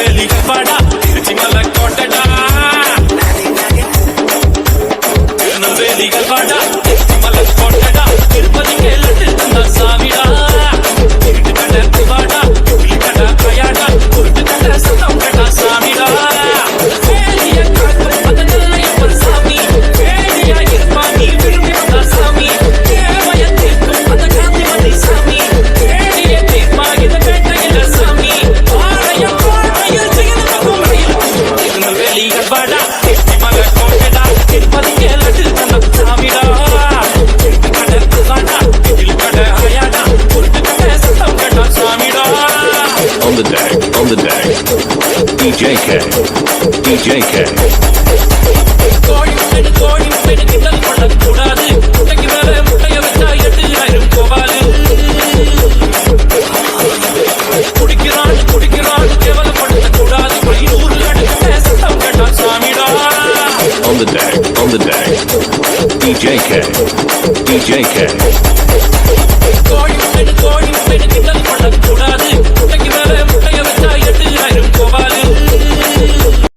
வெளிப்படா திருச்சிமல கோட்டடா வெளிகள் வாடா திருச்சிமல கோட்டடா on the deck, on the deck. DJ K, DJ K. குடிக்கிறான் குடிக்கிறான் கேவலப்படுத்த கூடாது நூறு அடுத்த சத்தம் கேட்டான் சாமிடா on the deck, on the deck. DJ K, DJ K.